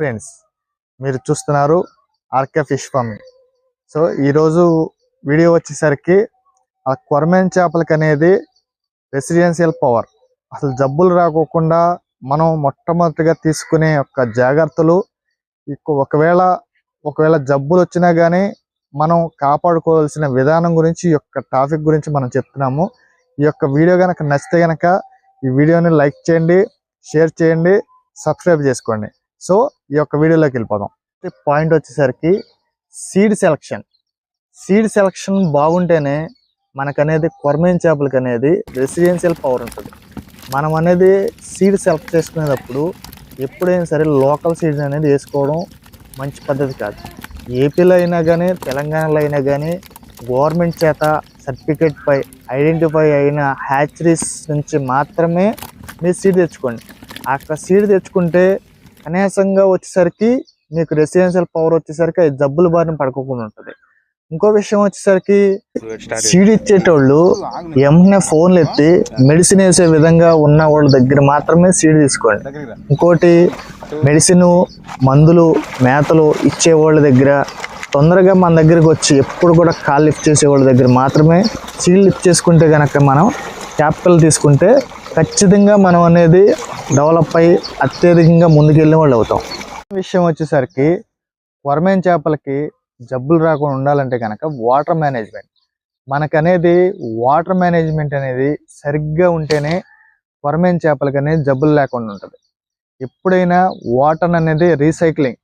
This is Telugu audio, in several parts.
ఫ్రెండ్స్ మీరు చూస్తున్నారు ఆర్కే ఫిష్ ఫార్మింగ్ సో ఈరోజు వీడియో వచ్చేసరికి ఆ కొరమేన్ చేపలకి అనేది రెసిడెన్షియల్ పవర్. అసలు జబ్బులు రాకోకుండా మనం మొట్టమొదటిగా తీసుకునే యొక్క జాగ్రత్తలు ఒకవేళ ఒకవేళ జబ్బులు వచ్చినా కానీ మనం కాపాడుకోవాల్సిన విధానం గురించి ఈ యొక్క టాపిక్ గురించి మనం చెప్తున్నాము. ఈ యొక్క వీడియో కనుక నచ్చితే కనుక ఈ వీడియోని లైక్ చేయండి షేర్ చేయండి సబ్స్క్రైబ్ చేసుకోండి. సో ఈ యొక్క వీడియోలోకి వెళ్ళిపోదాం. పాయింట్ వచ్చేసరికి సీడ్ సెలక్షన్ సీడ్ సెలక్షన్ బాగుంటేనే మనకనేది కొరమేన్ చేపలకి అనేది రెసిడెన్షియల్ పవర్ ఉంటుంది. మనం అనేది సీడ్ సెలెక్ట్ చేసుకునేటప్పుడు ఎప్పుడైనా సరే లోకల్ సీడ్స్ అనేది వేసుకోవడం మంచి పద్ధతి కాదు. ఏపీలో అయినా కానీ తెలంగాణలో అయినా కానీ గవర్నమెంట్ చేత సర్టిఫికేట్ పై ఐడెంటిఫై అయిన హ్యాచరీస్ నుంచి మాత్రమే మీరు సీడ్ తెచ్చుకోండి. అక్కడ సీడ్ తెచ్చుకుంటే కనీసంగా వచ్చేసరికి మీకు రెసిడెన్షియల్ పవర్ వచ్చేసరికి అది జబ్బుల బారిన పడుకోకుండా ఉంటుంది. ఇంకో విషయం వచ్చేసరికి సీడ్ ఇచ్చేటోళ్ళు వెంటనే ఫోన్లు ఎత్తి మెడిసిన్ వేసే విధంగా ఉన్న వాళ్ళ దగ్గర మాత్రమే సీడ్ తీసుకోండి. ఇంకోటి మెడిసిన్ మందులు మేతలు ఇచ్చే వాళ్ళ దగ్గర తొందరగా మన దగ్గరికి వచ్చి ఎప్పుడు కూడా కాల్ లిఫ్ట్ చేసే వాళ్ళ దగ్గర మాత్రమే సీడ్ లిఫ్ట్ చేసుకుంటే కనుక మనం క్యాపిటల్ తీసుకుంటే ఖచ్చితంగా మనం అనేది డెవలప్ అయ్యి అత్యధికంగా ముందుకెళ్ళిన వాళ్ళు అవుతాం. విషయం వచ్చేసరికి కొరమేన్ చేపలకి జబ్బులు రాకుండా ఉండాలంటే కనుక వాటర్ మేనేజ్మెంట్. మనకనేది వాటర్ మేనేజ్మెంట్ అనేది సరిగ్గా ఉంటేనే కొరమేన్ చేపలకి అనేది జబ్బులు లేకుండా ఉంటుంది. ఎప్పుడైనా వాటర్ అనేది రీసైక్లింగ్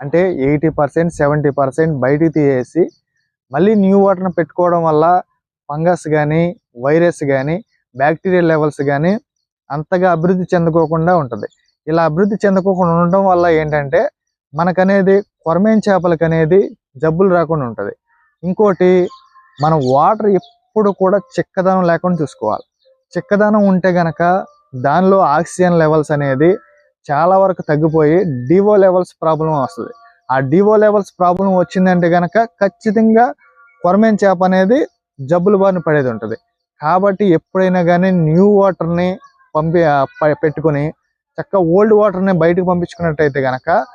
అంటే ఎయిటీ పర్సెంట్ సెవెంటీ పర్సెంట్ బయటికి తీసేసి మళ్ళీ న్యూ వాటర్ని పెట్టుకోవడం వల్ల ఫంగస్ కానీ వైరస్ కానీ బ్యాక్టీరియల్ లెవెల్స్ కానీ అంతగా అభివృద్ధి చెందుకోకుండా ఉంటుంది. ఇలా అభివృద్ధి చెందుకోకుండా ఉండడం వల్ల ఏంటంటే మనకనేది కొరమేన్ చేపలకి అనేది జబ్బులు రాకుండా ఉంటుంది. ఇంకోటి మనం వాటర్ ఎప్పుడు కూడా చిక్కదనం లేకుండా చూసుకోవాలి. చిక్కదనం ఉంటే గనక దానిలో ఆక్సిజన్ లెవెల్స్ అనేది చాలా వరకు తగ్గిపోయి డివో లెవెల్స్ ప్రాబ్లం వస్తుంది. ఆ డివో లెవెల్స్ ప్రాబ్లం వచ్చిందంటే గనక ఖచ్చితంగా కొరమేన్ చేప అనేది జబ్బులు బారిన పడేది ఉంటుంది. కాబట్టి ఎప్పుడైనా కానీ న్యూ వాటర్ని పంపి పెట్టుకుని ప- పెట్టుకొని చక్కగా ఓల్డ్ వాటర్ని బయటకు పంపించుకున్నట్టయితే కనుక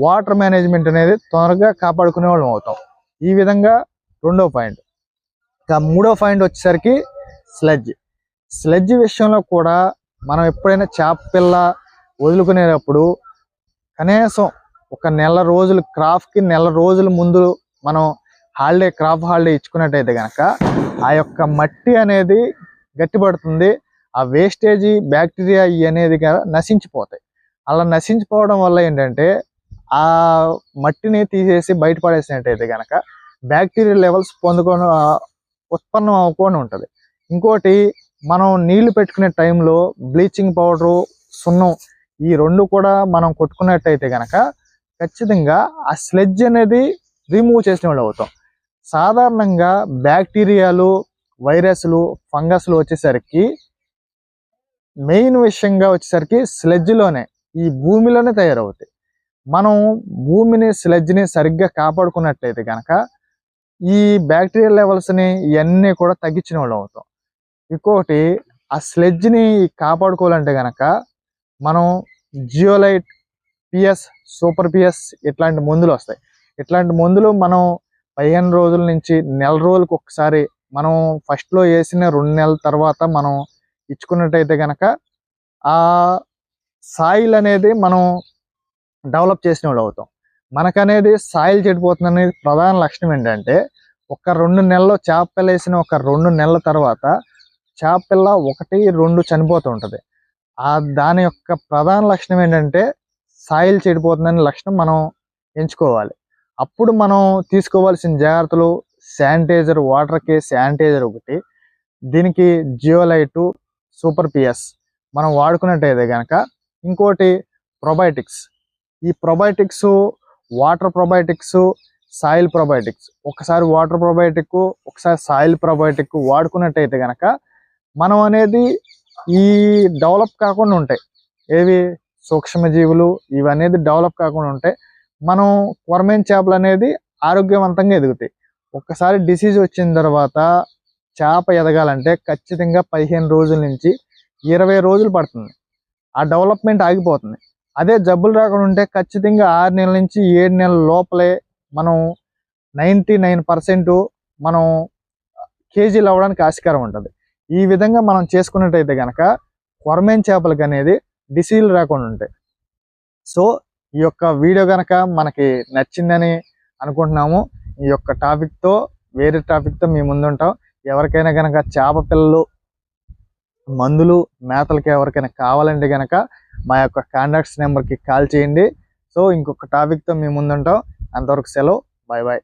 వాటర్ మేనేజ్మెంట్ అనేది తొందరగా కాపాడుకునే వాళ్ళం అవుతాం. ఈ విధంగా రెండో పాయింట్. ఇక మూడో పాయింట్ వచ్చేసరికి స్లెడ్జ్. స్లెడ్జ్ విషయంలో కూడా మనం ఎప్పుడైనా చేప పిల్ల వదులుకునేటప్పుడు కనీసం ఒక నెల రోజులు క్రాఫ్ట్కి నెల రోజుల ముందు మనం హాలిడే క్రాఫ్ హాలిడే ఇచ్చుకున్నట్టయితే కనుక ఆ యొక్క మట్టి అనేది గట్టిపడుతుంది. ఆ వేస్టేజీ బ్యాక్టీరియా ఇవి అనేది కదా నశించిపోతాయి. అలా నశించిపోవడం వల్ల ఏంటంటే ఆ మట్టిని తీసేసి బయటపడేసినట్టయితే కనుక బ్యాక్టీరియా లెవెల్స్ పొందుకొని ఉత్పన్నం అవ్వకుండా ఉంటుంది. ఇంకోటి మనం నీళ్ళు పెట్టుకునే టైంలో బ్లీచింగ్ పౌడరు సున్నం ఈ రెండు కూడా మనం కొట్టుకున్నట్టయితే కనుక ఖచ్చితంగా ఆ స్లెడ్జ్ అనేది రిమూవ్ చేసిన వాళ్ళు అవుతాం. సాధారణంగా బ్యాక్టీరియాలు వైరస్లు ఫంగస్లు వచ్చేసరికి మెయిన్ విషయంగా వచ్చేసరికి స్లెడ్జ్లోనే ఈ భూమిలోనే తయారవుతాయి. మనం భూమిని స్లెడ్జ్ని సరిగ్గా కాపాడుకున్నట్లయితే కనుక ఈ బ్యాక్టీరియల్ లెవెల్స్ని ఇవన్నీ కూడా తగ్గించిన వాళ్ళు అవుతాం. ఇంకొకటి ఆ స్లెడ్జ్ని కాపాడుకోవాలంటే కనుక మనం జియోలైట్ పిఎస్ సూపర్ పిఎస్ ఇట్లాంటి మందులు వస్తాయి. ఇట్లాంటి మందులు మనం పదిహేను రోజుల నుంచి నెల రోజులకు ఒకసారి మనం ఫస్ట్లో వేసిన రెండు నెలల తర్వాత మనం ఇచ్చుకున్నట్టయితే కనుక ఆ సాయిల్ అనేది మనం డెవలప్ చేసిన వాళ్ళు అవుతాం. మనకనేది సాయిల్ చెడిపోతుంది అనేది ప్రధాన లక్షణం ఏంటంటే ఒక రెండు నెలల్లో చేప పిల్ల వేసిన ఒక రెండు నెలల తర్వాత చేప పిల్ల ఒకటి రెండు చనిపోతూ ఉంటుంది. ఆ దాని యొక్క ప్రధాన లక్షణం ఏంటంటే సాయిల్ చెడిపోతుందనే లక్షణం మనం ఎంచుకోవాలి. అప్పుడు మనం తీసుకోవాల్సిన జాగ్రత్తలు శానిటైజర్ వాటర్కి శానిటైజర్ ఒకటి దీనికి జియోలైటు సూపర్ పిఎస్. మనం వాడుకున్నట్టయితే కనుక ఇంకోటి ప్రొబయోటిక్స్ ఈ probiotics water probiotics soil probiotics ఒకసారి వాటర్ ప్రొబయోటిక్ ఒకసారి సాయిల్ ప్రొబయోటిక్ వాడుకున్నట్టయితే కనుక మనం అనేది ఈ డెవలప్ కాకుండా ఉంటాయి. ఏవి? సూక్ష్మజీవులు ఇవనేది డెవలప్ కాకుండా ఉంటాయి. మనం కొరమేన్ చేపలు అనేది ఆరోగ్యవంతంగా ఎదుగుతాయి. ఒక్కసారి డిసీజ్ వచ్చిన తర్వాత చేప ఎదగాలంటే ఖచ్చితంగా పదిహేను రోజుల నుంచి ఇరవై రోజులు పడుతుంది. ఆ డెవలప్మెంట్ ఆగిపోతుంది. అదే జబ్బులు రాకుండా ఉంటే ఖచ్చితంగా ఆరు నెలల నుంచి ఏడు నెలల లోపలే మనం నైంటీ నైన్ పర్సెంట్ మనం కేజీలు అవ్వడానికి ఆస్కారం ఉంటుంది. ఈ విధంగా మనం చేసుకున్నట్టయితే కనుక కొరమేన్ చేపలకి అనేది డిసీజులు రాకుండా ఉంటాయి. సో ఈ యొక్క వీడియో కనుక మనకి నచ్చిందని అనుకుంటున్నాము. ఈ యొక్క టాపిక్తో వేరే టాపిక్తో మీ ముందుంటాం. ఎవరికైనా కనుక చేప పిల్లలు మందులు మేతలకి ఎవరికైనా కావాలంటే కనుక మా యొక్క కాంటాక్ట్స్ నెంబర్కి కాల్ చేయండి. సో ఇంకొక టాపిక్తో మేము ముందుంటాం. అంతవరకు సెలవు. Bye bye